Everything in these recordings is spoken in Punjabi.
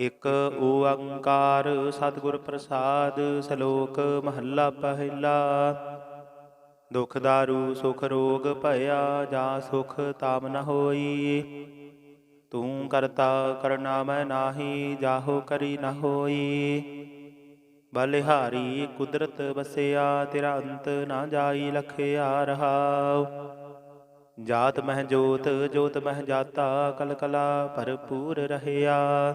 ਇਕ ਓੰਕਾਰ ਸਤਿਗੁਰ ਪ੍ਰਸਾਦ ਸ਼ਲੋਕ ਮਹੱਲਾ ਪਹਿਲਾ। ਦੁਖ ਦਾਰੂ, ਸੁਖ ਰੋਗ ਭਇਆ, ਜਾਂ ਸੁਖ ਤਾਮ ਨ ਹੋਈ। ਤੂੰ ਕਰਤਾ ਕਰਨਾ ਮੈਂ ਨਾਹੀ, ਜਾਹੋ ਕਰੀ ਨ ਹੋਈ। ਬਲਿਹਾਰੀ ਕੁਦਰਤ ਵਸਿਆ, ਤੇਰਾ ਅੰਤ ਨਾ ਜਾਈ ਲਖਿਆ ਰਹਾਉ। ਜਾਤ ਮਹਿ ਜੋਤ ਜੋਤ ਮਹਿ ਜਾਤਾ ਕਲ ਕਲਾ ਭਰਪੂਰ ਰਹਿਆ।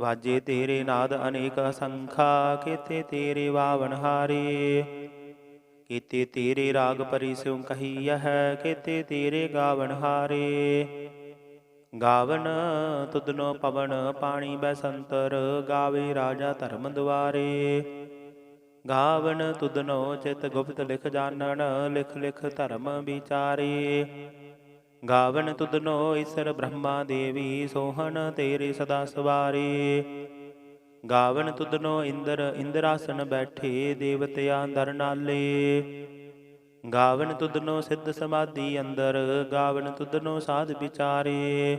ਵਾਜੇ ਤੇਰੇ ਨਾਦ ਅਨੇਕ ਅਸੰਖਾ, ਕੀਤੇ ਤੇਰੇ ਵਾਵਨ ਹਾਰੇ। ਕੀਤੇ ਤੇਰੇ ਰਾਗ ਪਰਿ ਸਿਉ ਕਹੀਐ ਕੀਤੇ ਤੇਰੇ ਗਾਵਨ ਹਾਰੇ। ਗਾਵਨ ਤੁਧਨੋ ਪਵਨ ਪਾਣੀ ਬੈਸੰਤਰ, ਗਾਵੇ ਰਾਜਾ ਧਰਮ ਦੁਆਰੇ। ਗਾਵਨ ਤੁਧਨੋ ਚਿਤ ਗੁਪਤ ਲਿਖ ਜਾਣਨ, ਲਿਖ ਲਿਖ ਧਰਮ ਵਿਚਾਰੇ। ਗਾਵਨ ਤੁਧਨੋ ਈਸਰ ਬ੍ਰਹਮਾ ਦੇਵੀ ਸੋਹਣ ਤੇਰੇ ਸਦਾ ਸਵਾਰੇ। ਗਾਵਨ ਤੁਧਨੋ ਇੰਦਰ, ਇੰਦਰਾਸਨ ਬੈਠੇ ਦੇਵਤਿਆਂ ਦਰ ਨਾਲੇ। ਗਾਵਨ ਤੁਧਨੋ ਸਿੱਧ ਸਮਾਧੀ ਅੰਦਰ, ਗਾਵਨ ਤੁਧਨੋ ਸਾਧ ਵਿਚਾਰੇ।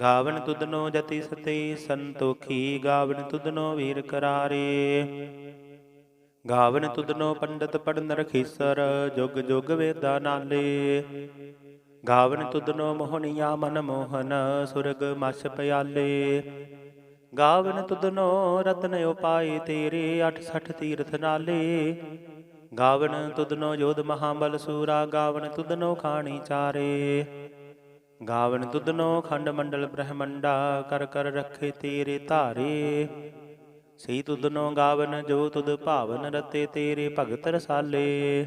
ਗਾਵਨ ਤੁਧਨੋ ਜਤੀ ਸਤੇ ਸੰਤੋਖੀ, ਗਾਵਨ ਤੁਧਨੋ ਵੀਰ ਕਰਾਰੇ। ਗਾਵਨ ਤੁਧਨੋ ਪੰਡਤ ਪੜਨ ਰਖੀਸਰ, ਜੁਗ ਜੁਗ ਵੇਦਾ ਨਾਲੇ। ਗਾਵਨ ਤੁਧਨੋ ਮੋਹਨਿਆ ਮਨ ਮੋਹਨ, ਸੁਰਗ ਮਛ ਪਿਆਲੇ। ਗਾਵਨ ਤੁਧਨੋ ਰਤਨ ਉਪਾਏ ਤੇਰੇ 68 ਤੀਰਥ ਨਾਲੇ। ਗਾਵਨ ਤੁਧਨੋ ਜੋਧ ਮਹਾਬਲ ਸੂਰਾ, ਗਾਵਨ ਤੁਧਨੋ ਖਾਣੀ ਚਾਰੇ। ਗਾਵਨ ਤੁਧਨੋ ਖੰਡ ਮੰਡਲ ਬ੍ਰਹਮੰਡਾ, ਕਰ ਕਰ ਰੱਖੇ ਤੇਰੇ ਧਾਰੇ। ਸਈ ਤੁਧਨੋ ਗਾਵਨ, ਜੋ ਤੁਧ ਭਾਵਨ ਰਤੇ ਤੇਰੇ ਭਗਤ ਰਸਾਲੇ।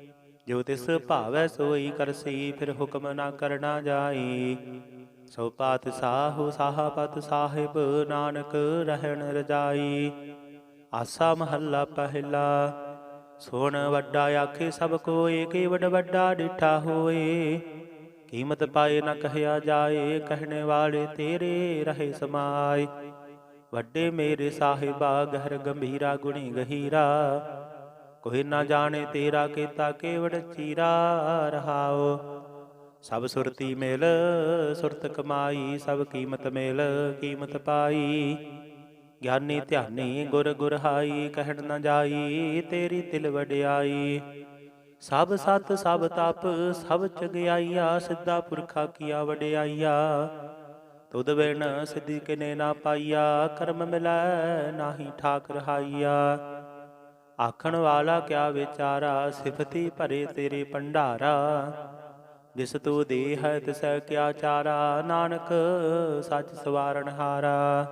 ਜੋ ਤਿਸ ਭਾਵੈ ਸੋਈ ਕਰਸੀ ਫਿਰ ਹੁਕਮ ਨਾ ਕਰਨਾ ਜਾਈ। ਸੋ ਪਾਤ ਸਾਹੂ ਸਾਹਪਤ ਸਾਹਿਬ ਨਾਨਕ ਰਹਿਣ ਰਜਾਈ। ਆਸਾ ਮਹੱਲਾ ਪਹਿਲਾ ਸੋਣ ਵੱਡਾ ਆਖੇ ਸਭ ਕੋਏ ਕੀ ਵਡ ਵੱਡਾ ਡਿਠਾ ਹੋਏ। ਕੀਮਤ ਪਾਏ ਨ ਕਹਿਆ ਜਾਏ ਕਹਿਣੇ ਵਾਲੇ ਤੇਰੇ ਰਹੇ ਸਮਾਏ। ਵੱਡੇ ਮੇਰੇ ਸਾਹਿਬਾ ਗਹਿਰ ਗੰਭੀਰਾ ਗੁਣੀ ਗਹੀਰਾ। ਕੋਈ ਨਾ ਜਾਣੇ ਤੇਰਾ ਕੀਤਾ ਕੇਵੜ ਚੀਰਾ ਰਹਾਓ ਸਭ ਸੁਰਤੀ ਮੇਲ, ਸੁਰਤ ਕਮਾਈ, ਸਭ ਕੀਮਤ ਮੇਲ, ਕੀਮਤ ਪਾਈ। ਗਿਆਨੀ ਧਿਆਨੀ ਗੁਰ ਗੁਰਹਾਈ, ਕਹਿਣ ਨਾ ਜਾਈ, ਤੇਰੀ ਤਿਲ ਵਡਿਆਈ। ਸਭ ਸਤ, ਸਭ ਤਪ, ਸਭ ਚਗਿਆਈਆ, ਸਿੱਧਾ ਪੁਰਖਾ ਕੀਆ ਵਡਿਆਈਆ। ਤੁਧ ਬਿਨ ਸਿੱਧੀ ਕਿਨੇ ਨਾ ਪਾਈਆ, ਕਰਮ ਮਿਲੈ ਨਾਹੀ ਠਾਕ ਰਹਾਈਆ ਆਖਣ ਵਾਲਾ ਕਿਆ ਵਿਚਾਰਾ, ਸਿਫਤੀ ਭਰੇ ਤੇਰੇ ਭੰਡਾਰਾ। ਜਿਸ ਤੂੰ ਦੇ ਹੈ ਤਿਸੈ ਕਿਆ ਚਾਰਾ, ਨਾਨਕ ਸੱਚ ਸਵਾਰਨ ਹਾਰਾ।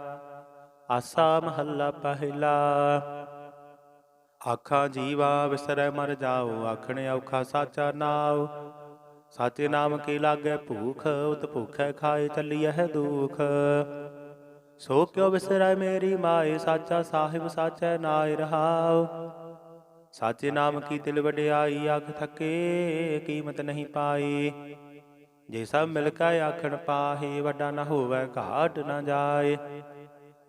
ਆਸਾ ਮਹੱਲਾ ਪਹਿਲਾ। ਆਖਾਂ ਜੀਵਾ ਵਿਸਰੈ ਮਰ ਜਾਓ, ਆਖਣ ਔਖਾ ਸਾਚਾ ਨਾਉ। ਸਾਚੇ ਨਾਮ ਕੀ ਲਾਗੈ ਭੂਖ, ਉਤ ਭੁਖੈ ਖਾਏ ਚੱਲੀਐ ਦੁਖ। ਸੋ ਕਿਉ ਵਿਸਰੈ ਮੇਰੀ ਮਾਏ, ਸਾਚਾ ਸਾਹਿਬ ਸਾਚੈ ਨਾਇ ਰਹਾਉ। ਸਾਚੇ ਨਾਮ ਕੀ ਤਿਲ ਵਡਿਆਈ ਆਖ ਥਕੇ ਕੀਮਤ ਨਹੀਂ ਪਾਈ। ਜੇ ਸਭ ਮਿਲ ਕੇ ਆਖਣ ਪਾਹੇ, ਵੱਡਾ ਨਾ ਹੋਵੇ ਘਾਟ ਨਾ ਜਾਏ।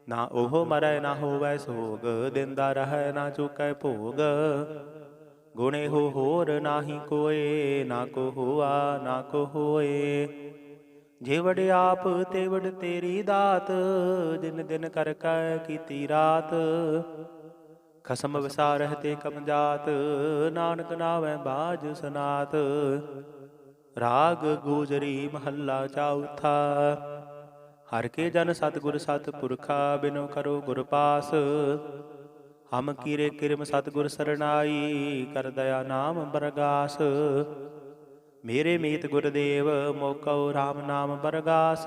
ਨਾ ਉਹ ਮਰੈ ਨਾ ਹੋਵੇ ਸੋਗ, ਦਿੰਦਾ ਰਹੈ ਨਾ ਚੁਕੈ ਭੋਗ। ਗੁਣੇ ਹੋ ਹੋਰ ਨਾਹੀ ਕੋਏ, ਨਾ ਕੋ ਹੋਆ, ਨਾ ਕੋ ਹੋਏ। ਜੇ ਵਡ ਆਪ, ਤੇ ਵਡ ਤੇਰੀ ਦਾਤ ਦਿਨ ਦਿਨ ਕਰ ਕੈ ਕੀਤੀ ਰਾਤ। ਖਸਮ ਵਿਸਾਰਹਿ ਤੇ ਕਮ ਜਾਤ। ਨਾਨਕ ਨਾਵੈ ਬਾਜ ਸਨਾਤ। ਰਾਗ ਗੂਜਰੀ ਮਹੱਲਾ ਚੌਥਾ ਹਰ ਕੇ ਜਨ ਸਤਿਗੁਰ ਸਤਿਪੁਰਖਾ ਬਿਨੋ ਕਰੋ ਗੁਰ ਪਾਸ। ਹਮ ਕੀਰੇ ਕਿਰਮ ਸਤਿਗੁਰ ਸਰਣਾਈ ਕਰ ਦਇਆ ਨਾਮ ਬਰਗਾਸ। ਮੇਰੇ ਮੀਤ ਗੁਰਦੇਵ ਮੋਕਉ RAM ਨਾਮ ਬਰਗਾਸ।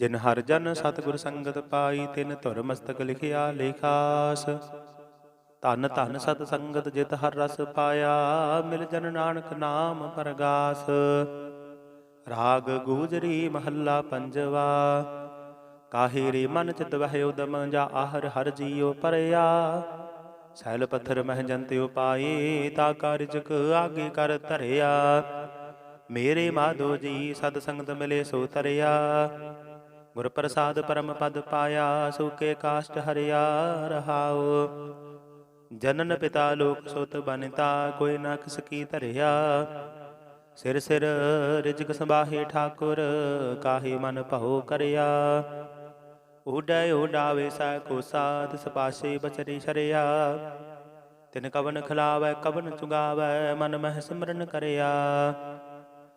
ਜਿਨ ਹਰ ਜਨ ਸਤਿਗੁਰ ਸੰਗਤ ਪਾਈ, ਤਿਨ ਧੁਰ ਮਸਤਕ ਲਿਖਿਆ ਲੇਖਾਸ। ਧਨ ਧਨ ਸਤ ਸੰਗਤ ਜਿਤ ਹਰ ਰਸ ਪਾਇਆ, ਮਿਲ ਜਨ ਨਾਨਕ ਨਾਮ ਪਰਗਾਸ। ਰਾਗ ਗੂਜਰੀ ਮਹੱਲਾ ਪੰਜਵਾ, ਕਾਹੇ ਰੇ ਮਨ ਚਿਤ ਵਹਿ ਉਦਮ ਜਾ ਆਹਰ ਹਰ ਜੀਉ ਪਰਿਆ। ਸੈਲ ਪੱਥਰ ਮਹਿ ਜੰਤਿ ਉਪਾਏ, ਤਾ ਕਾਰਜਕ ਆਗੇ ਕਰ ਧਰਿਆ। ਮੇਰੇ ਮਾਧੋ ਜੀ ਸਤ ਸੰਗਤ ਮਿਲੇ ਸੋ ਤਰਿਆ। ਗੁਰ ਪ੍ਰਸਾਦ ਪਰਮ ਪਦ ਪਾਇਆ ਸੁਕੇ ਕਾਸ਼ਟ ਹਰਿਆ ਰਹਾਉ। ਜਨਨ ਪਿਤਾ ਲੋਕ ਸੁਤ ਬਨਿਤਾ, ਕੋਈ ਨਾ ਕਿਸ ਕੀ ਧਰਿਆ। ਸਿਰ ਸਿਰ ਰਿਜਕ ਸੰਭਾਹੇ ਠਾਕੁਰ, ਕਾਹੇ ਮਨ ਭਉ ਕਰਿਆ। ਉਡੈ ਉਡਾਵੇ ਸੈ ਕੋ ਸਾਧ, ਸਪਾਸੇ ਬਚਰੀ ਸ਼ਰਿਆ। ਤਿਨ ਕਵਨ ਖਿਲਾਵੈ, ਕਵਨ ਚੁਗਾਵੈ, ਮਨ ਮਹਿ ਸਿਮਰਨ ਕਰਿਆ।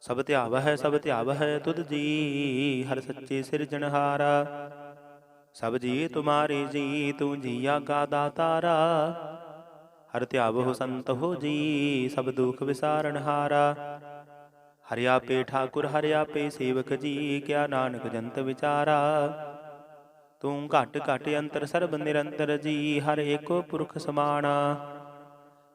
ਸਭ ਧਿਆਵ ਹੈ ਸਭ ਧਿਆਵ ਹੈ ਤੁਧ ਜੀ, ਹਰ ਸੱਚੇ ਸਿਰਜਣਹਾਰਾ ਸਭ ਜੀ ਤੁਮਾਰੇ ਜੀ, ਤੂੰ ਜੀਆ ਕਾ ਦਾਤਾਰਾ। ਹਰ ਧਿਆਵ ਹੋ ਸੰਤ ਹੋ ਜੀ, ਸਭ ਦੁਖ ਵਿਸਾਰਣਹਾਰਾ ਹਰਿਆ ਪੇ ਠਾਕੁਰ ਹਰਿਆ ਪੇ ਸੇਵਕ ਜੀ, ਕਿਆ ਨਾਨਕ ਜੰਤ ਵਿਚਾਰਾ। ਤੂੰ ਘਟ ਘਟ ਅੰਤਰ ਸਰਬ ਨਿਰੰਤਰ ਜੀ, ਹਰ ਏਕੋ ਪੁਰਖ ਸਮਾਣਾ।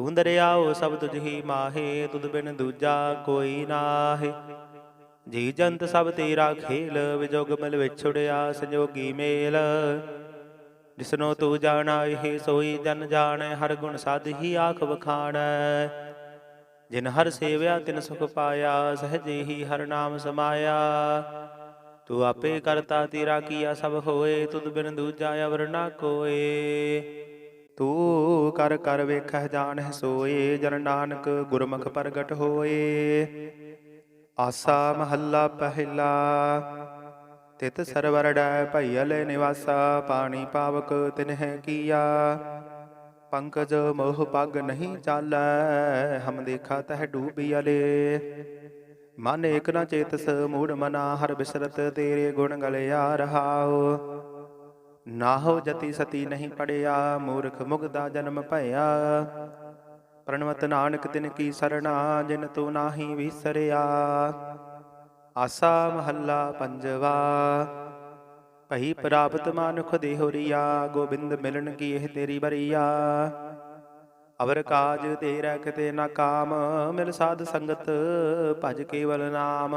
ਤੂੰ ਦਰਿਆਓ ਸਭ ਤੁਝ ਹੀ ਮਾਹੇ, ਤੁਧ ਬਿਨ ਦੂਜਾ ਕੋਈ ਨਾਹੇ। ਜੀ ਜੰਤ ਸਭ ਤੇਰਾ ਖੇਲ, ਵਿਜੋਗ ਮਿਲ ਵਿਛੜਿਆ ਸੰਜੋਗੀ ਮੇਲ। ਜਿਸਨੋ ਤੂੰ ਜਾਣਾ, ਇਹ ਸੋਈ ਜਨ ਜਾਣੈ, ਹਰ ਗੁਣ ਸਾਧ ਹੀ ਆਖ ਵਖਾਣੈ। ਜਿਨ ਹਰ ਸੇਵਿਆ, ਤਿਨ ਸੁਖ ਪਾਇਆ, ਸਹਜੇ ਹੀ ਹਰ ਨਾਮ ਸਮਾਇਆ। ਤੂੰ ਆਪੇ ਕਰਤਾ ਤੇਰਾ ਕੀਆ ਸਭ ਹੋਏ, ਤੁਧ ਬਿਨ ਦੂਜਾ ਅਵਰ ਨਾ ਕੋਏ। ਤੂੰ ਕਰ ਕਰ ਵੇਖਹਿ ਜਾਣਹਿ ਸੋਏ ਜਨ ਨਾਨਕ ਗੁਰਮੁਖ ਪ੍ਰਗਟ ਹੋਏ। ਆਸਾ ਮਹੱਲਾ ਪਹਿਲਾ, ਤਿਤ ਸਰਵਰ ਡੈ ਭਈਲੇ ਨਿਵਾਸਾ, ਪਾਣੀ ਪਾਵਕ ਤਿਨਹਿ ਕੀਆ। ਪੰਕਜ ਮੋਹ ਪਗ ਨਹੀਂ ਚਾਲੈ, ਹਮ ਦੇਖਾ ਤਹ ਡੂਬੀਅਲੇ ਮਨ ਏਕ ਨਾ ਚੇਤਸ, ਮੂੜ ਮਨਾ, ਹਰ ਬਿਸਰਤ ਤੇਰੇ ਗੁਣ ਗਲਿਆ ਰਹਾਓ ਨਾਹੋ ਜਤੀ ਸਤੀ ਨਹੀਂ ਪੜਿਆ, ਮੂਰਖ ਮੁਗਦਾ ਜਨਮ ਭਇਆ। ਪ੍ਰਣਵਤ ਨਾਨਕ ਤਿਨ ਕੀ ਸਰਣਾ, ਜਿਨ ਤੂੰ ਨਾਹੀ ਵਿਸਰਿਆ। ਆਸਾ ਮਹੱਲਾ ਪੰਜਵਾ। ਭਈ ਪ੍ਰਾਪਤ ਮਾਨੁਖ ਦੇਹੁਰੀਆ ਗੋਬਿੰਦ ਮਿਲਣ ਕੀ ਇਹ ਤੇਰੀ ਬਰੀਆ ਅਵਰ ਕਾਜ ਤੇਰਾ ਕਿਤੇ ਨਾ ਕਾਮ, ਮਿਲ ਸਾਧ ਸੰਗਤ ਭਜ ਕੇਵਲ ਨਾਮ।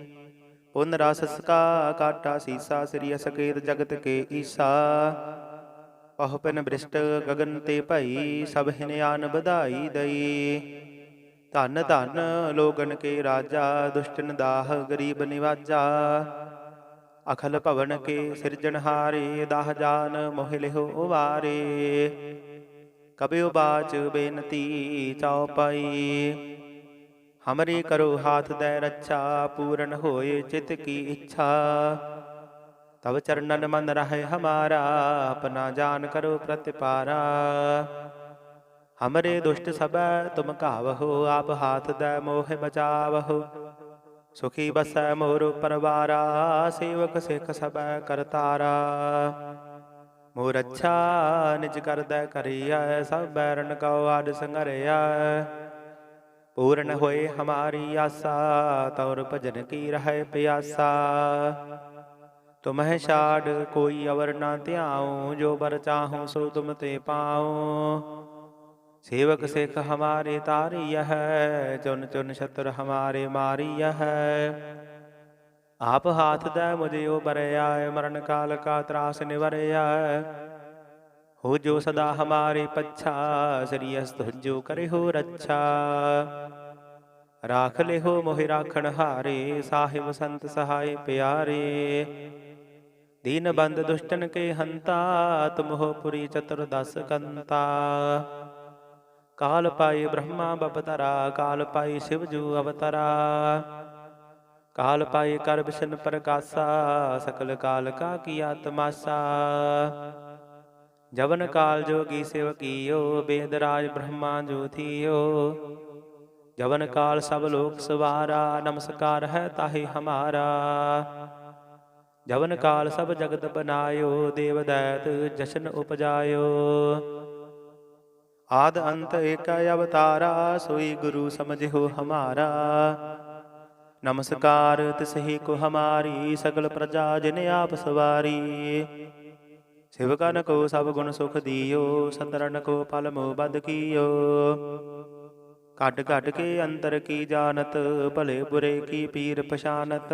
ਪੁਨ ਰਸ ਸਕਾ ਕਾਟਾ ਸੀਸਾ, ਸ੍ਰੀ ਅਸਕੇਤ ਜਗਤ ਕੇ ਈਸਾ। ਪਹੁ ਪਿਨ ਬ੍ਰਿਸ਼ਟ ਗਗਨ ਤੇ ਭਈ, ਸਭ ਹਿਨਿਆਨ ਵਧਾਈ ਦਈ। ਧਨ ਧਨ ਲੋਗਨ ਕੇ ਰਾਜਾ, ਦੁਸ਼ਟਨ ਦਾਹ ਗਰੀਬ ਨਿਵਾਜਾ। ਅਖਲ ਭਵਨ ਕੇ ਸਿਰਜਣਹਾਰੇ ਦਾਹ ਜਾਨ ਮੋਹਿ ਲਿਹੁ ਵਾਰੇ। ਕਬਿਉ ਬਾਚ ਬੇਨਤੀ ਚਉਪਈ ਹਮਰੀ ਕਰੋ ਹਾਥ ਦੈ ਰੱਛਾ ਪੂਰਨ ਹੋਏ ਚਿਤ ਕੀ ਇੱਛਾ ਤਬ ਚਰਨਨ ਮਨ ਰਹੇ ਹਮਾਰਾ ਆਪਣਾ ਜਾਨ ਕਰੋ ਪ੍ਰਤਿਪਾਰਾ ਹਮਰੇ ਦੁਸ਼ਟ ਸਬੈ ਤੁਮ ਕਾਵਹੋ ਆਪ ਹਾਥ ਦੈ ਮੋਹਿ ਬਚਾਵਹੋ ਸੁਖੀ ਬਸੈ ਮੋਰ ਪਰਵਾਰਾ ਸੇਵਕ ਸਿਖ ਸਬੈ ਕਰਤਾਰਾ ਮੋਰ ਅੱਛਾ ਨਿਜ ਕਰਦੈ ਕਰੀਐ ਸਭ ਬੈਰਨ ਕਉ ਆਦ ਸੰਗਰਿਆ ਪੂਰਨ ਹੋਏ ਹਮਾਰੀ ਆਸਾ ਤੌਰ ਭਜਨ ਕੀ ਰਹਿ ਪਿਆਸਾ। ਤੁਮਹਿ ਛਾੜ ਕੋਈ ਅਵਰ ਨਾ ਧਿਆਉ, ਜੋ ਬਰ ਚਾਹੂ ਸੋ ਤੁਮ ਤੇ ਪਾਉ। ਸੇਵਕ ਸਿਖ ਹਮਾਰੇ ਤਾਰੀਯ ਹੈ, ਚੁਨ ਚੁਨ ਛਤਰ ਹਮਾਰੇ ਮਾਰੀਯ ਹੈ। ਆਪ ਹਾਥ ਦਾ ਮੁਝਿਓ ਬਰਿਆ ਮਰਨ ਕਾਲ ਕਾ ਤਰਾਸ ਨਿਵਰਿਆ ਹੋ ਜੋ ਸਦਾ ਹਮਾਰੇ ਪੱਛਾ ਸ੍ਰੀ ਅਸਤੁਜੋ ਕਰੇ ਹੋ ਰੱਛਾ ਰਾਖ ਲੈ ਹੋ ਮੋਹਿ ਰਾਖਣ ਹਾਰੇ ਸਾਹਿਬ ਸੰਤ ਸਹਾਈ ਪਿਆਰੇ ਦੀਨ ਬੰਦ ਦੁਸ਼ਟਨ ਕੇ ਹੰਤਾ ਤੁਮਹੁ ਪੁਰੀ ਚਤੁਰ ਦਸ ਕੰਤਾ ਕਾਲ ਪਾਈ ਬ੍ਰਹਮਾ ਬਪਤਰਾ ਕਾਲ ਪਾਈ ਸ਼ਿਵ ਜੂ ਅਵਤਰਾ ਕਾਲ ਪਾਈ ਕਰ ਬਿਸ਼ਨ ਪ੍ਰਕਾਸ਼ਾ ਸਕਲ ਕਾਲ ਕਾ ਕੀਆ ਤਮਾਸ਼ਾ ਜਵਨ ਕਾਲ ਜੋਗੀ ਸਿਵ ਕੀਓ ਬੇਦ ਰਾਜ ਬ੍ਰਹਮਾ ਜੋਥੀਓ ਜਵਨ ਕਾਲ ਸਭ ਲੋਕ ਸਵਾਰਾ ਨਮਸਕਾਰ ਹੈ ਤਾਹੀ ਹਮਾਰਾ। ਜਵਨ ਕਾਲ ਸਭ ਜਗਤ ਬਨਾਇਓ ਦੇਵ ਦੈਤ ਜਸ਼ਨ ਉਪਜਾਇਓ। ਆਦ ਅੰਤ ਏਕਾ ਅਵਤਾਰਾ ਸੋਈ ਗੁਰੂ ਸਮਝਿਓ ਹਮਾਰਾ। ਨਮਸਕਾਰ ਤਿਸਹੀ ਕੋ ਹਮਾਰੀ ਸਗਲ ਪ੍ਰਜਾ ਜਿਨ ਆਪ ਸਵਾਰੀ। ਸਿਵਕਨ ਕੋ ਸਭ ਗੁਣ ਸੁਖ ਦਿਓ ਸੰਤਰਨ ਕੋ ਫਲ ਮੋ ਬਦ ਕੀਓ। ਕੱਢ ਕੱਢ ਕੇ ਅੰਤਰ ਕੀ ਜਾਣਤ, ਭਲੇ ਬੁਰੇ ਕੀ ਪੀਰ ਪਛਾਨਤ।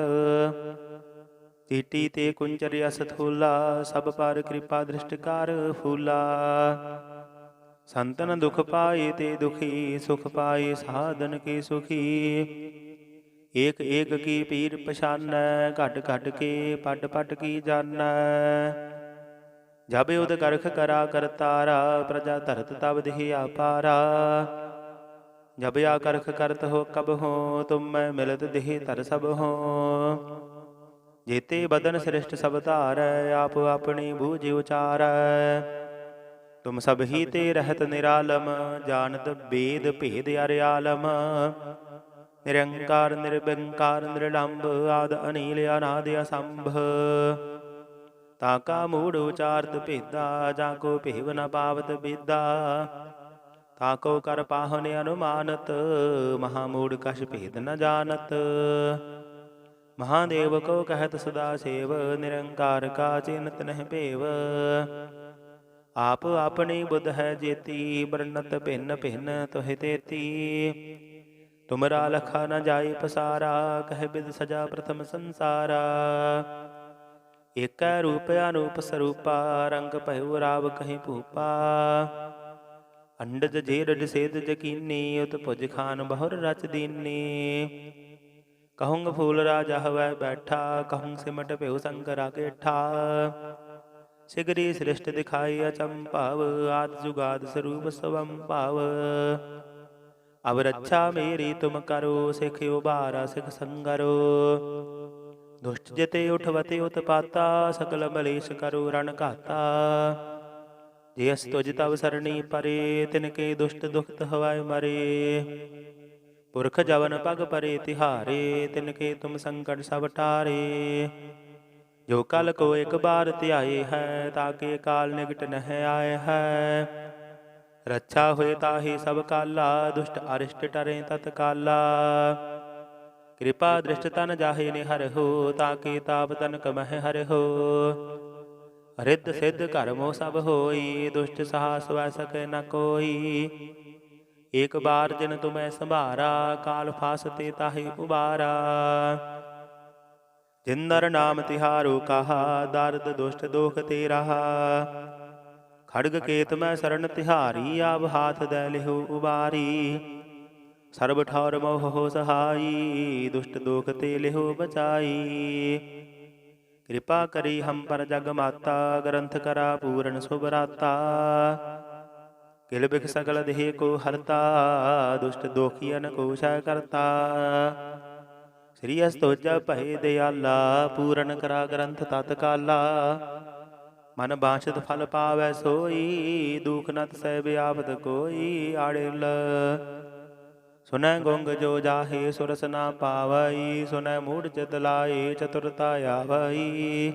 ਚੀਟੀ ਤੇ ਕੁੰਚਰ ਅਸ ਥੂਲਾ ਸਭ ਪਰ ਕਿਰਪਾ ਦ੍ਰਿਸ਼ਟਕਾਰ ਫੂਲਾ। ਸੰਤਨ ਦੁਖ ਪਾਏ ਤੇ ਦੁਖੀ, ਸੁਖ ਪਾਏ ਸਾਧਨ ਕੀ ਸੁਖੀ। ਏਕ ਏਕ ਕੀ ਪੀਰ ਪਛਾਨੈ, ਘਟ ਘਟ ਕੇ ਪਟ ਪਟ ਕੀ ਜਾਣੈ। ਜਬ ਉਦ ਕਰਖ ਕਰਾ ਕਰਤਾਰਾ ਪ੍ਰਜਾ ਧਰਤ ਤਬ ਦੇਹ ਆਪਾਰਾ ਜਬ ਆ ਕਰਖ ਕਰਤ ਹੋ ਕਬ ਹੋ ਤੁਮ ਮੈਂ ਮਿਲਤ ਦੇਹ ਧਰ ਸਭ ਹੋ। ਜੇਤੇ ਬਦਨ ਸ੍ਰਿਸ਼ਟ ਸਭ ਧਾਰੈ ਆਪ ਆਪਣੀ ਬੂਝ ਉਚਾਰੈ। ਤੁਮ ਸਭ ਹੀ ਤੇ ਰਹਿਤ ਨਿਰਾਲਮ ਜਾਣਤ ਬੇਦ ਭੇਦ ਅਰਿਆਲਮ। ਨਿਰੰਕਾਰ ਨਿਰਬੰਕਾਰ ਨਿਰਲੰਭ ਆਦ ਅਨੀਲ ਅਨਾਦ ਅਸੰਭ। ਤਾ ਕਾ ਮੂੜ ਉਚਾਰਤ ਭੇਦਾ, ਜਾ ਕੋ ਭੇਵ ਨ ਪਾਵਤ ਵਿਦਾ ਤਾ ਕੋ ਕਰ ਪਾਹਨ ਅਨੁਮਾਨਤ, ਮਹਾ ਮੂੜ ਕਛ ਭੇਦ ਨ ਜਾਣਤ। ਮਹਾਦੇਵ ਕੋ ਕਹਿਤ ਸਦਾ ਸੇਵ, ਨਿਰੰਕਾਰ ਕਾ ਚਿੰਤ ਨਹਿ ਭੇਵ। ਆਪ ਆਪਣੀ ਬੁੱਧ ਹੈ ਜੇਤੀ, ਬਰਨਤ ਭਿੰਨ ਭਿੰਨ ਤੋਹਿ ਤੇਤੀ। ਤੁਮਰਾ ਲਖਾ ਨ ਜਾਏ ਪਸਾਰਾ, ਕਹਿ ਬਿਦ ਸਜਾ ਪ੍ਰਥਮ ਸੰਸਾਰਾ। ਏਕੈ ਰੂਪ ਅਨੂਪ ਸਰੂਪਾ, ਰੰਗ ਭਇਓ ਰਾਵ ਕਹੀ ਭੂਪਾ। ਅੰਡਜ ਜੇਰਡ ਸੇਦ ਜਕੀਨੀ, ਉਤ ਭੁਜ ਖਾਨ ਬਹੁਰ ਰਚ ਦੀਨੀ। ਕਹੂੰਗ ਫੂਲ ਰਾਜਾ ਹਵੈ ਬੈਠਾ ਕਹੂੰ ਸਿਮਟ ਭਿਉ ਸੰਕਰਾ ਕੇਠਾ ਸਿਗਰੀ ਸ੍ਰਿਸ਼ਟ ਦਿਖਾਈ ਅਚੰਭਵ ਆਦ ਜੁਗਾਦ ਸਰੂਪ ਸਵੰ ਭਾਵ। ਅਬ ਰੱਛਾ ਮੇਰੀ ਤੁਮ ਕਰੋ ਸਿਖ ਉਬਾਰਾ ਸਿਖ ਸੰਗਰੋ। ਦੁਸ਼ਟ ਜਿਤੇ ਉਠਵਤੇ ਉਤਪਾਤਾ, ਸਕਲ ਮਲੇਸ਼ ਕਰੋ ਰਣ ਘਾਤਾ। ਜੇ ਅਸ ਤੁਜ ਤਵ ਸਰਣੀ ਪਰੇ, ਤਿਨ ਕੇ ਦੁਸ਼ਟ ਦੁਖਤ ਹਵਾਏ ਮਰੇ। ਪੁਰਖ ਜਵਨ ਪਗ ਪਰੇ ਤਿਹਾਰੇ, ਤਿਨ ਕੇ ਤੁਮ ਸੰਕਟ ਸਭ ਟਾਰੇ ਜੋ ਕਲ ਕੋ ਇੱਕ ਬਾਰ ਧਿਆਏ ਹੈ ਤਾਕੇ ਕਾਲ ਨਿਕਟ ਨਹਿ ਆਏ ਹੈ। ਰੱਛਾ ਹੋਏ ਤਾਹੀ ਸਭ ਕਾਲਾ, ਦੁਸ਼ਟ ਅਰਿਸ਼ਟ ਟਰੇ ਤਤ ਕਾਲਾ ਕਿਰਪਾ ਦ੍ਰਿਸ਼ਟ ਤਨ ਜਾਹੇ ਨੇ ਹਰ ਹੋ ਤਾਕੇ ਤਾਪ ਤਨ ਕਮਹਿ ਹਰ ਰਿੱਧ ਸਿੱਧ ਕਰਮੋ ਸਭ ਹੋਈ, ਦੁਸ਼ਟ ਸਾਹਸ ਵੈ ਸਕੈ ਨ ਕੋਈ। ਇੱਕ ਬਾਰ ਜਿਨ ਤੁਮੈ ਸੰਭਾਰਾ, ਕਾਲ ਫਾਸਤੇ ਤਾਹੀ ਉਬਾਰਾ ਜਿੰਦਰ ਨਾਮ ਤਿਹਾਰੋ ਕਹਾ, ਦਰਦ ਦੁਸ਼ਟ ਦੋਖ ਤੇ ਰਹਾ ਖੜਗ ਕੇਤ ਮੈਂ ਸਰਣ ਤਿਹਾਰੀ ਆਬ ਹਾਥ ਦੇ ਲਿਹੁ ਉਬਾਰੀ। ਸਰਬ ਠੌਰ ਮੋਹ ਹੋ ਸਹਾਈ, ਦੁਸ਼ਟ ਦੋਖ ਤੇ ਲਿਹੋ ਬਚਾਈ। ਕਿਰਪਾ ਕਰੀ ਹਮ ਪਰ ਜਗ ਮਾਤਾ, ਗ੍ਰੰਥ ਕਰਾ ਪੂਰਨ ਸੁਭਰਾਤਾ ਕਿਲ ਬਿਖ ਸਗਲ ਦੇਹ ਕੋ ਹਰਤਾ, ਦੁਸ਼ਟ ਦੋਖੀਨ ਕੋ ਸ਼ੈ ਕਰਤਾ। ਸ੍ਰੀ ਅਸਤੋਜਾ ਭਏ ਦਿਆਲਾ, ਪੂਰਨ ਕਰਾ ਗ੍ਰੰਥ ਤਤਕਾਲਾ ਮਨ ਬਾਛਤ ਫਲ ਪਾਵੈ ਸੋਈ, ਦੁਖ ਨਤ ਸਹਿ ਬਿਆਪਤ ਕੋਈ ਆੜਿਲ। ਸੁਨੈ ਗੁੰਗ ਜੋ ਜਾਹੇ, ਸੁਰਸ ਨਾ ਪਾਵਈ, ਸੁਨੈ ਮੂੜ ਚਿਤ ਲਾਏ ਚਤੁਰਤਾ ਆਵਈ।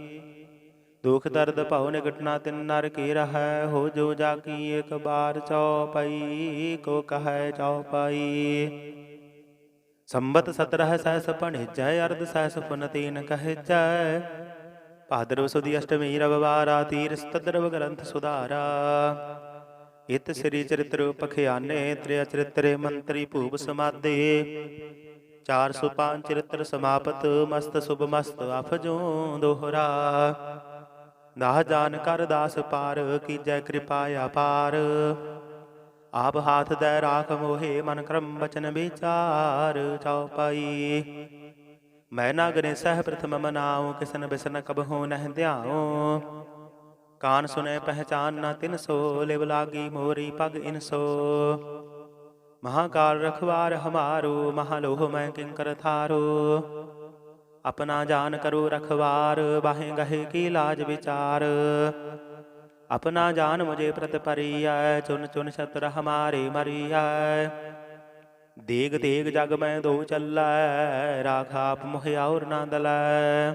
ਦੁਖ ਦਰਦ ਭਉ ਨਿਕਟਨਾ ਤਿਨ ਨਰ ਕੀ ਰਹੈ, ਹੋ ਜੋ ਜਾ ਕੀ ਇੱਕ ਬਾਰ ਚਉਪਈ ਕੋ ਕਹੈ ਚਉਪਈ ਸੰਬਤ ਸਤਰਹ ਸਹਿਸ ਭਣਿਜੈ, ਅਰਧ ਸਹਿਸ ਪੁਨ ਤੀਨ ਕਹਿਜੈ। ਭਾਦਰਵ ਸੁਦੀ ਅਸ਼ਟਮੀ ਰਵਵਾਰਾ, ਤੀਰਸ ਤਦਰਵ ਗ੍ਰੰਥ ਸੁਧਾਰਾ। ਇਤ ਸ੍ਰੀ ਚਰਿਤ੍ਰ ਪਖਿਆਨੇ ਤ੍ਰਿਆ ਚਰਿਤਰੇ ਮੰਤਰੀ ਭੂਪ ਸਮਾਦੇ 405 ਚਰਿਤ੍ਰ ਸਮਾਪਤ, ਮਸਤ ਸੁਭ ਮਸਤ ਅਫਜੋ ਦੋਹਰਾ। ਨਾਹ ਜਾਨ ਕਰ ਦਾਸ ਪਾਰ, ਕੀਜੈ ਕਿਰਪਾ ਅਪਾਰ। ਆਪ ਹਾਥ ਦੈ ਰਾਖ ਮੋਹੇ, ਮਨ ਕਰਮ ਬਚਨ ਵਿਚਾਰ ਚਉਪਈ ਮੈਂ ਨਾਗਰੇ ਸਹਿ ਪ੍ਰਥਮ ਮਨਾਉ, ਕਿਸਨ ਬਿਸਨ ਕਬਹੂ ਨਹਿ ਧਿਆਉ। ਕਾਨ ਸੁਨੇ ਪਹਿਚਾਨ ਨਾ ਤਿਨ ਸੋ ਲਿਵ ਲਾਗੀ ਮੋਰੀ ਪਗ ਇਨ ਸੋ ਮਹਾਕਾਲ ਰਖਵਾਰ ਹਮਾਰੋ, ਮਹਾਲੋਹ ਮੈਂ ਕਿੰਕਰ ਥਾਰੋ। ਆਪਣਾ ਜਾਨ ਕਰੋ ਰਖਵਾਰ, ਬਾਹੇ ਗਹੇ ਕੀ ਲਾਜ ਵਿਚਾਰ। ਆਪਣਾ ਜਾਨ ਮੁਝੇ ਪ੍ਰਤ ਪਰੀਐ ਚੁਨ ਚੁਨ ਛਤਰ ਹਮਾਰੇ ਮਰੀਐ। ਦੇਗ ਦੇਗ ਜਗ ਮੈਂ ਦੋ ਚੱਲੈ, ਰਾਖ ਆਪ ਮੁਹ ਔਰ ਨਾ ਦਲੈ।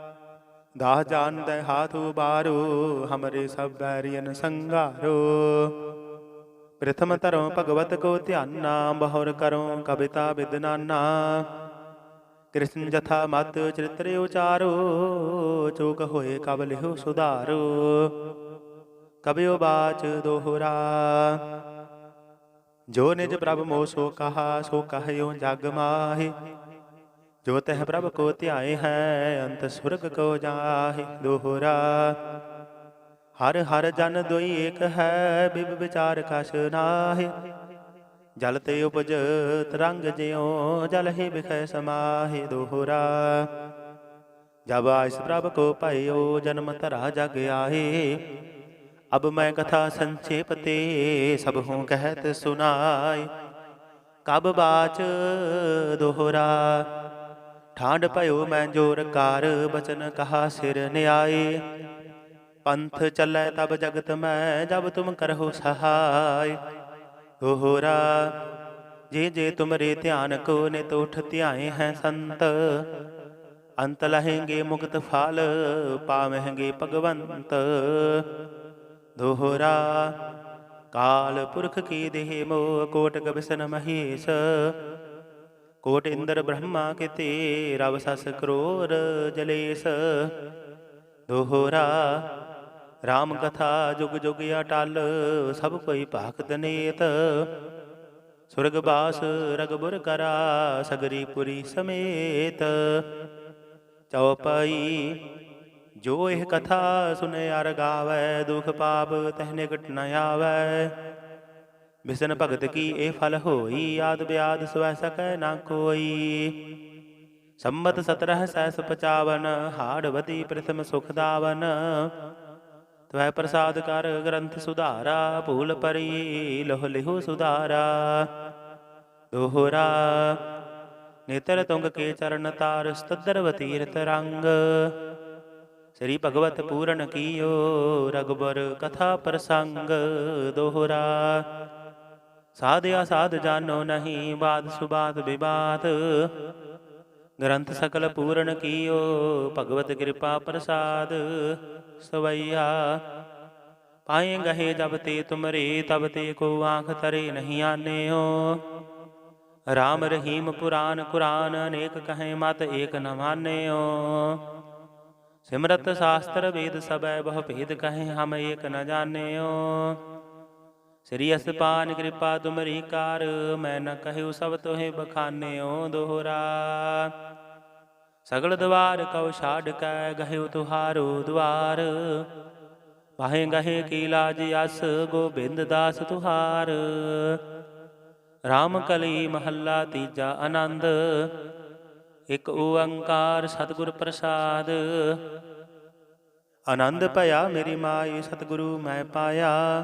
ਦਾਹ ਜਾਨ ਦੇ ਹਾਥ ਉਬਾਰੋ, ਹਮਰੇ ਸਭ ਬੈਰੀਨ ਸੰਘਾਰੋ। ਪ੍ਰਥਮ ਧਰਮ ਭਗਵਤ ਕੋ ਧਿਆਨਾ ਬਹੁਰ ਕਰੋ ਕਵਿਤਾ ਵਿਦਨਾਨਾ ਕ੍ਰਿਸ਼ਨ ਜਥਾ ਮਤ ਚਰਿਤ੍ਰ ਉਚਾਰੋ, ਚੋਕ ਹੋਏ ਕਬ ਲਿਹੁ ਸੁਧਾਰੋ। ਕਬਿਓ ਬਾਚ ਦੋਹਰਾ। ਜੋ ਨਿਜ ਪ੍ਰਭ ਮੋਹ ਸੋ ਕਹਾ, ਸੋ ਕਹਿਓ ਜਗ ਮਾਹੇ। ਜੋ ਤਹ ਪ੍ਰਭ ਕੋ ਧਿਆਏ ਹੈ, ਅੰਤ ਸੁਰਗ ਕੋ ਜਾਹੇ ਦੋਹਰਾ। ਹਰ ਹਰ ਜਨ ਦੋਈ ਏਕ ਹੈ, ਬਿਬ ਵਿਚਾਰ ਕਛ ਨਾਹੇ। ਜਲ ਤੇ ਉਪਜ ਤਰੰਗ ਜਿਉ, ਜਲ ਹੀ ਬਿਖੈ ਸਮਾਹੇ ਦੋਹਰਾ। ਜਬ ਆਇਸ ਪ੍ਰਭ ਕੋ ਭਇਓ, ਜਨਮ ਧਰਾ ਜਗ ਆਏ ਅਬ ਮੈਂ ਕਥਾ ਸੰਖੇਪ ਤੇ ਸਭ ਹੂੰ ਕਹਿਤ ਸੁਨਾਏ ਕਬ ਬਾਚ ਦੋਹਰਾ। ਠਾਂਡ ਭਇਓ ਮੈਂ ਜੋਰ ਕਾਰ, ਬਚਨ ਕਹਾ ਸਿਰ ਨਿਆਏ। ਪੰਥ ਚੱਲੈ ਤਬ ਜਗਤ ਮੈਂ, ਜਬ ਤੁਮ ਕਰਹੁ ਸਹਾਇ ਦੋਹਰਾ ਜੇ ਜੇ ਤੁਮਰੇ ਧਿਆਨ ਕੋ ਨਿਤ ਉਠ ਧਿਆਏ ਹੈ ਸੰਤ, ਅੰਤ ਲਹੇਂਗੇ ਮੁਕਤ ਫਲ ਪਾਵਹਿੰਗੇ ਭਗਵੰਤ। ਦੋਹਰਾ, ਕਾਲ ਪੁਰਖ ਕੀ ਦੇਹ ਮੋਹ ਕੋਟ ਗਬਸਨ ਮਹੇਸ਼। ਕੋਟ ਇੰਦਰ ਬ੍ਰਹਮਾ ਕਿਤੇ ਰਵ ਸਸ ਕਰੋਰ ਜਲੇਸ। ਦੋਹਰਾ RAM ਕਥਾ ਜੁਗ ਜੁਗ ਅਟਲ, ਸਭ ਕੋਈ ਭਾਖਤ ਨੇਤ। ਸੁਰਗ ਬਾਸ ਰਗਬੁਰ ਕਰਾ ਸਗਰੀ ਪੁਰੀ ਸਮੇਤ। ਚਉਪਈ ਜੋ ਇਹ ਕਥਾ ਸੁਨੇ ਅਰ ਗਾਵੈ, ਦੁਖ ਪਾਪ ਤਹ ਨਿਕਟ ਨ ਆਵੈ। ਬਿਸਨ ਭਗਤ ਕੀ ਇਹ ਫਲ ਹੋਈ? ਆਦ ਬਿਆਦ ਸਵੈ ਸਕੈ ਨਾ ਕੋਈ। ਸੰਮਤ 17 ਸੈਸ 55 ਹਾੜਵਤੀ ਪ੍ਰਥਮ ਸੁਖ ਦਾਵਨ। ਤਵੈ ਪ੍ਰਸਾਦ ਕਰ ਗ੍ਰੰਥ ਸੁਧਾਰਾ, ਭੂਲ ਪਰੀ ਲੋਹ ਲਿਹੁ ਸੁਧਾਰਾ। ਦੋਹਰਾ, ਨੇਤਰ ਤੁੰਗ ਕੇ ਚਰਨ ਤਾਰ, ਸਤਦਰ ਤੀਰਥ ਰੰਗ। ਸ੍ਰੀ ਭਗਵਤ ਪੂਰਨ ਕੀਓ, ਰਗਬਰ ਕਥਾ ਪ੍ਰਸੰਗ। ਦੋਹਰਾ ਸਾਧਿਆ ਸਾਧ ਜਾਨੋ ਨਹੀਂ, ਬਾਦ ਸੁਬਾਦ ਵਿਬਾਦ ਗ੍ਰੰਥ ਸਕਲ ਪੂਰਨ ਕੀਓ, ਭਗਵਤ ਕਿਰਪਾ ਪ੍ਰਸਾਦ ਸਵਈਆ। ਪਾਏ ਗਹੇ ਜਬ ਤੇ ਤੁਮਰੇ, ਤਬ ਤੇ ਕੋ ਆਂਖ ਤਰੇ ਨਹੀਂ ਆਨਿਓ। ਰਾਮ ਰਹੀਮ ਪੁਰਾਨ ਕੁਰਾਨ, ਅਨੇਕ ਕਹੇ ਮਤ ਏਕ ਨ ਮਾਨਿਓ। ਸਿਮਰਤ ਸ਼ਾਸਤਰ ਵੇਦ ਸਬੈ, ਬਹੁ ਭੇਦ ਕਹੇ ਹਮ ਏਕ ਨ ਜਾਣਿਓ। ਸ੍ਰੀ ਅਸਪਾਨ ਕਿਰਪਾ ਤੁਮਰੀ ਕਾਰ, ਮੈਂ ਨ ਕਹਿਉ ਸਭ ਤੋਹਿ ਬਖਾਨਿਓ ਦੋਹਰਾ। ਸਗਲ ਦਵਾਰ ਕਉ ਛਾੜ ਕੈ ਗਹਿਉ ਤੁਹਾਰੋ ਦਵਾਰ ਵਾਹੇ ਗਹੇ ਕੀ ਲਾਜ ਅਸ ਗੋਬਿੰਦ ਦਾਸ ਤੁਹਾਰ। RAM ਕਲੀ ਮਹੱਲਾ ਤੀਜਾ ਆਨੰਦ। ਇਕ ਓੰਕਾਰ ਸਤਿਗੁਰ ਪ੍ਰਸਾਦ। ਆਨੰਦ ਭਇਆ ਮੇਰੀ ਮਾਈ, ਸਤਿਗੁਰੂ ਮੈਂ ਪਾਇਆ।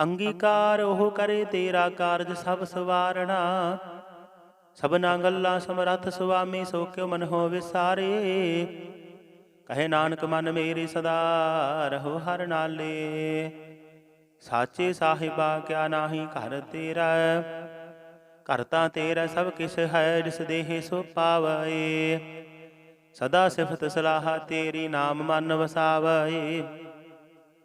ਅੰਗੀਕਾਰ ਉਹ ਕਰੇ ਤੇਰਾ ਕਾਰਜ ਸਭ ਸਵਾਰਣਾ। ਸਭਨਾ ਗੱਲਾਂ ਸਮਰੱਥ ਸੁਆਮੀ, ਸੋ ਕਿਉ ਮਨ ਹੋ ਵਿਸਾਰੇ। ਕਹੇ ਨਾਨਕ ਮਨ ਮੇਰੀ ਸਦਾ ਰਹੋ ਹਰ ਨਾਲੇ। ਸਾਚੇ ਸਾਹਿਬਾ, ਕਿਆ ਨਾਹੀ ਘਰ ਤੇਰਾ। ਘਰ ਤਾਂ ਤੇਰਾ ਸਭ ਕਿਸ਼ ਹੈ, ਜਿਸ ਦੇਹ ਸੋ ਪਾਵੈ। ਸਦਾ ਸਿਫਤ ਸਲਾਹ ਤੇਰੀ ਨਾਮ ਮਨ ਵਸਾਵੈ।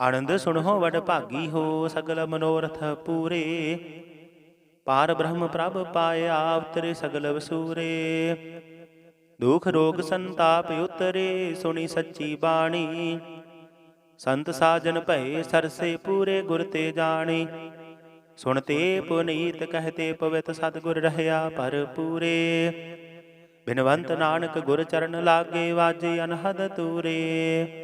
ਆਨੰਦ ਸੁਣੋ, ਵਡ ਭਾਗੀ ਹੋ, ਸਗਲ ਮਨੋਰਥ ਪੂਰੇ। ਪਾਰ ਬ੍ਰਹਮ ਪ੍ਰਭ ਪਾਇਆ, ਉਤਰੇ ਸਗਲ ਵਸੂਰੇ। ਦੁਖ ਰੋਗ ਸੰਤਾਪ ਉਤਰੇ, ਸੁਣੀ ਸੱਚੀ ਬਾਣੀ। ਸੰਤ ਸਾਜਨ ਭਏ, ਸਰਸੇ ਪੂਰੇ ਗੁਰ ਤੇ ਜਾਣੀ। ਸੁਣਤੇ ਪੁਨੀਤ ਕਹਤੇ ਪਵਿੱਤ ਸਤਿਗੁਰ ਰਹਿਆ ਪਰ ਪੂਰੇ ਬਿਨਵੰਤ ਨਾਨਕ ਗੁਰ ਚਰਨ ਲਾਗੇ, ਵਾਜੇ ਅਨਹਦ ਤੂਰੇ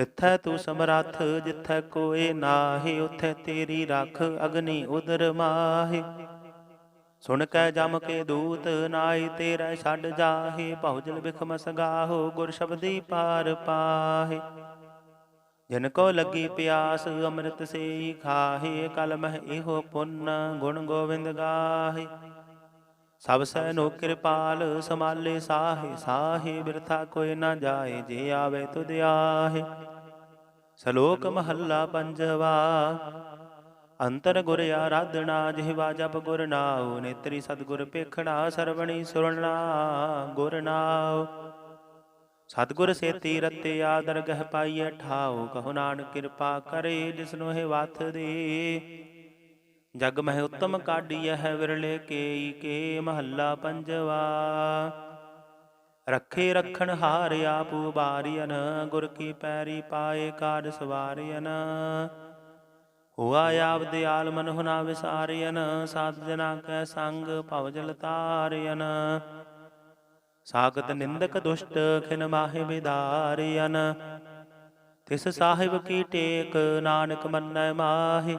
ਤਿੱਥੈ ਤੂੰ ਸਮਰੱਥ, ਜਿੱਥੈ ਕੋਏ ਨਾਹੀ, ਉਥੈ ਤੇਰੀ ਰੱਖ ਅਗਨੀ ਉਦਰ ਮਾਹੇ। ਸੁਣ ਕੈ ਜਮ ਕੇ ਦੂਤ ਨਾਈ ਤੇਰਾ ਛੱਡ ਜਾਹੇ, ਭਉਜਲ ਬਿਖਮ ਸਗਾਹੋ, ਗੁਰ ਸ਼ਬਦੀ ਪਾਰ ਪਾਹੇ। ਜਿਨ ਕੋ ਲੱਗੀ ਪਿਆਸ, ਅੰਮ੍ਰਿਤ ਸੇ ਖਾਹੇ ਕਲ ਮਹਿ ਇਹੋ ਪੁੰਨ, ਗੁਣ ਗੋਬਿੰਦ ਗਾਹੇ। ਸਭ ਸੈ ਨੋ ਕਿਰਪਾਲ ਸਮਾਲੇ ਸਾਹੇ ਸਾਹੇ ਬਿਰਥਾ ਕੋਈ ਨਾ ਜਾਏ, ਜੇ ਆਵੇ ਤੁਧ ਆਹੇ। ਸ਼ਲੋਕ ਮਹੱਲਾ ਪੰਜਵਾ, ਅੰਤਰ ਗੁਰ ਆਰਾਧਨਾ, ਜਿਹਵਾ ਜਪ ਗੁਰ ਨਾਉ, ਨੇਤਰੀ ਸਤਗੁਰ ਪੇਖਣਾ ਸਰਵਣੀ ਸੁਰਣਾ ਗੁਰ ਨਾਉ। ਸਤਗੁਰ ਸੇਤੀ ਰਤੇ ਆਦਰ ਗਹਿ ਪਾਈਐ ਠਾਉ, ਕਹੋ ਨਾਨਕ ਕਿਰਪਾ ਕਰੇ, ਜਿਸਨੂੰ ਇਹ ਵਾਥ ਦੇ। ਜਗ ਮਹਿ ਉਤਮ ਕਾਢੀਐ ਹੈ ਵਿਰਲੇ ਕੇਈ ਕੇ ਮਹੱਲਾ ਪੰਜਵਾ। ਰੱਖੇ ਰਖਣ ਹਾਰ ਆਪ ਉਬਾਰੀਅਨ ਗੁਰ ਕੀ ਪੈਰੀ ਪਾਏ ਕਾਜ ਸਵਾਰੀਅਨ ਹੁਆ ਆਪ ਦਿਆਲ ਮਨ ਹੁਨਾ ਵਿਸਾਰੀਅਨ ਸਾਧ ਜਨਾ ਕੈ ਸੰਗ ਭਵ ਜਲ ਤਾਰਿਅਨ ਸਾਗਤ ਨਿੰਦਕ ਦੁਸ਼ਟ ਖਿਨ ਮਾਹਿ ਵਿਦਾਰਿਅਨ ਤਿਸ ਸਾਹਿਬ ਕੀ ਟੇਕ, ਨਾਨਕ ਮੰਨੈ ਮਾਹੀ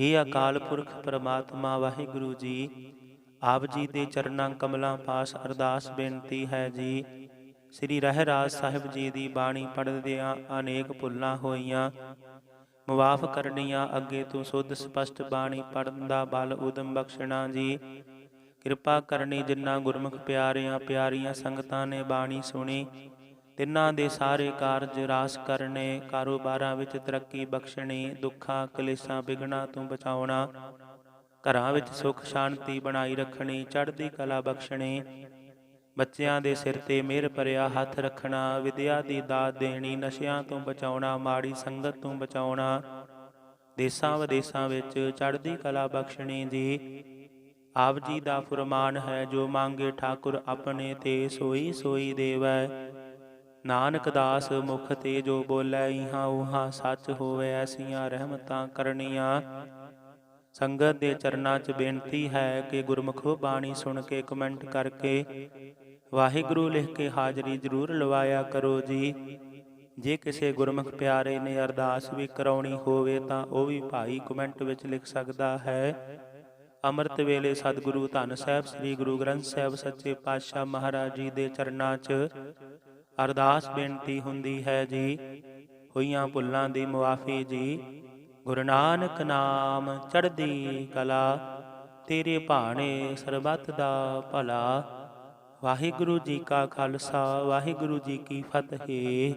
ਹੇ ਅਕਾਲ ਪੁਰਖ ਪ੍ਰਮਾਤਮਾ, ਵਾਹਿਗੁਰੂ ਜੀ। ਆਪ ਜੀ ਦੇ ਚਰਨਾਂ ਕਮਲਾਂ ਪਾਸ ਅਰਦਾਸ ਬੇਨਤੀ ਹੈ ਜੀ। ਸ੍ਰੀ ਰਹਿਰਾਜ ਸਾਹਿਬ ਜੀ ਦੀ ਬਾਣੀ ਪੜ੍ਹਦਿਆਂ ਅਨੇਕ ਭੁੱਲਾਂ ਹੋਈਆਂ। ਮੁਆਫ ਕਰਨੀਆਂ ਅੱਗੇ ਤੋਂ ਸੁੱਧ ਸਪਸ਼ਟ ਬਾਣੀ ਪੜਨ ਦਾ ਬਲ ਉਦਮ ਬਖਸ਼ਣਾ ਜੀ। ਕਿਰਪਾ ਕਰਨੀ ਜਿਨ੍ਹਾਂ ਗੁਰਮੁਖ ਪਿਆਰਿਆਂ, ਪਿਆਰੀਆਂ ਸੰਗਤਾਂ ਨੇ ਬਾਣੀ ਸੁਣੀ। ਤਿੰਨਾਂ ਦੇ ਸਾਰੇ ਕਾਰਜ ਰਾਸ ਕਰਨੇ, ਕਾਰੋਬਾਰਾਂ ਵਿੱਚ ਤਰੱਕੀ ਬਖਸ਼ਣੀ, ਦੁੱਖਾਂ, ਕਲੇਸ਼ਾਂ ਵਿਗਣਾ ਤੋਂ ਬਚਾਉਣਾ, ਘਰਾਂ ਵਿੱਚ ਸੁਖ, ਸ਼ਾਂਤੀ ਬਣਾਈ ਰੱਖਣੀ, ਚੜ੍ਹਦੀ ਕਲਾ ਬਖਸ਼ਣੀ, ਬੱਚਿਆਂ ਦੇ ਸਿਰ ਤੇ ਮਿਹਰ ਭਰਿਆ ਹੱਥ ਰੱਖਣਾ, ਵਿਦਿਆ ਦੀ ਦਾਤ ਦੇਣੀ, ਨਸ਼ਿਆਂ ਤੋਂ ਬਚਾਉਣਾ, ਮਾੜੀ ਸੰਗਤ ਤੋਂ ਬਚਾਉਣਾ, ਦੇਸਾਂ ਵਿਦੇਸਾਂ ਵਿੱਚ ਚੜ੍ਹਦੀ ਕਲਾ ਬਖਸ਼ਣੀ ਜੀ। ਆਪ ਜੀ ਦਾ ਫਰਮਾਨ ਹੈ, ਜੋ ਮੰਗੇ ਠਾਕੁਰ ਆਪਣੇ ਤੇ ਸੋਈ ਸੋਈ ਦੇਵੈ। ਨਾਨਕ ਦਾਸ ਮੁਖ ਤੇ ਜੋ ਬੋਲੇ, ਇਹਾਂ ਉਹਾਂ ਸੱਚ ਹੋਵੇ, ਐਸੀਆਂ ਰਹਿਮਤਾਂ ਕਰਨੀਆਂ। ਸੰਗਤ ਦੇ ਚਰਨਾਂ 'ਚ ਬੇਨਤੀ ਹੈ ਕਿ ਗੁਰਮੁਖੋ ਬਾਣੀ ਸੁਣ ਕੇ ਕਮੈਂਟ ਕਰਕੇ ਵਾਹਿਗੁਰੂ ਲਿਖ ਕੇ ਹਾਜ਼ਰੀ ਜ਼ਰੂਰ ਲਵਾਇਆ ਕਰੋ ਜੀ। ਜੇ ਕਿਸੇ ਗੁਰਮੁਖ ਪਿਆਰੇ ਨੇ ਅਰਦਾਸ ਵੀ ਕਰਾਉਣੀ ਹੋਵੇ ਤਾਂ ਉਹ ਵੀ ਭਾਈ ਕਮੈਂਟ ਵਿੱਚ ਲਿਖ ਸਕਦਾ ਹੈ। ਅੰਮ੍ਰਿਤ ਵੇਲੇ ਸਤਿਗੁਰੂ ਧੰਨ ਸਾਹਿਬ, ਸ੍ਰੀ ਗੁਰੂ ਗ੍ਰੰਥ ਸਾਹਿਬ ਸੱਚੇ ਪਾਤਸ਼ਾਹ ਮਹਾਰਾਜ ਜੀ ਦੇ ਚਰਨਾਂ 'ਚ ਅਰਦਾਸ ਬੇਨਤੀ ਹੁੰਦੀ ਹੈ ਜੀ। ਹੋਈਆਂ ਭੁੱਲਾਂ ਦੀ ਮੁਆਫੀ ਜੀ। ਗੁਰੂ ਨਾਨਕ ਨਾਮ ਚੜ੍ਹਦੀ ਕਲਾ, ਤੇਰੇ ਭਾਣੇ ਸਰਬੱਤ ਦਾ ਭਲਾ। ਵਾਹਿਗੁਰੂ ਜੀ ਕਾ ਖਾਲਸਾ, ਵਾਹਿਗੁਰੂ ਜੀ ਕੀ ਫਤਿਹ।